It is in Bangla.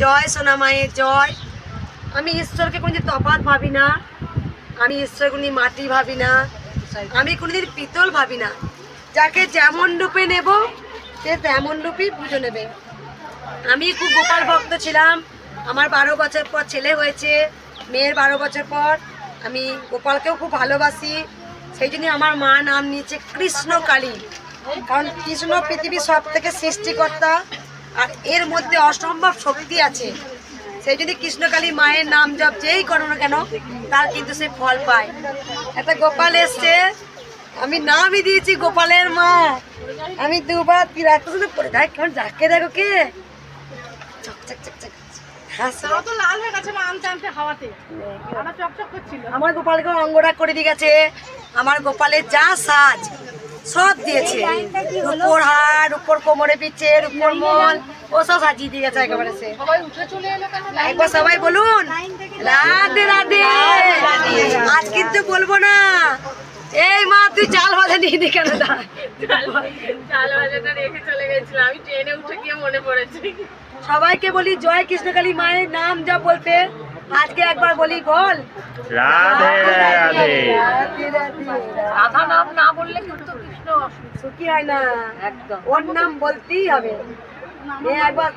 জয় সোনা মায়ের জয়। আমি ঈশ্বরকে কোনোদিন তফাত ভাবি না। আমি ঈশ্বর কোনোদিন মাটি ভাবি না। আমি কোনোদিন পিতল ভাবি না। যাকে যেমন রূপে নেব, সে তেমন রূপেই পুজো নেবে। আমি খুব গোপাল ভক্ত ছিলাম। আমার বারো বছর পর ছেলে হয়েছে, মেয়ের বারো বছর পর। আমি গোপালকেও খুব ভালোবাসি। সেই জন্য আমার মা নাম নিয়েছে কৃষ্ণ কালী কারণ কৃষ্ণ পৃথিবীর সব থেকে সৃষ্টিকর্তা। আর এর মধ্যে অসম্ভব শক্তি আছে। সেই যদি কৃষ্ণকালী মায়ের নাম জপ যেই করো না কেন তার কিন্তু সে ফল পায়। একটা গোপাল এসছে আমি নামই দিয়েছি গোপালের মা। আমি দুবার শুধু পড়ে দেখ কেমন যাকে দেখো কে? হয়ে করছিল। আমার গোপালকে অঙ্গরা করে দিয়ে গেছে। আমার গোপালের যা সাজ সব দিয়েছে। উপর হাড় উপর কোমরে পিচের উপর মল ও সব সাজিয়ে দিয়ে গেছে একেবারে সে। সবাই উঠে চলে এলো কেন? একবার সবাই বলুন। রাধে রাধে। আজ কিন্তু বলব না। এই মা তুই চাল ভাজা নিয়ে দি কেন? দা চাল ভাজাটা রেখে চলে গেছিলাম। আমি ট্রেনে উঠে গিয়ে মনে পড়েছে। সবাইকে বলি জয় কৃষ্ণকালী মায়ের নাম যা বলতে। আজকে একবার বলি বল। রাধে রাধে। রাধে রাধে রাধা নাম না বললে কিন্তু কৃষ্ণ সুখী হয় না। একদম। ওর নাম বলতেই হবে। একবার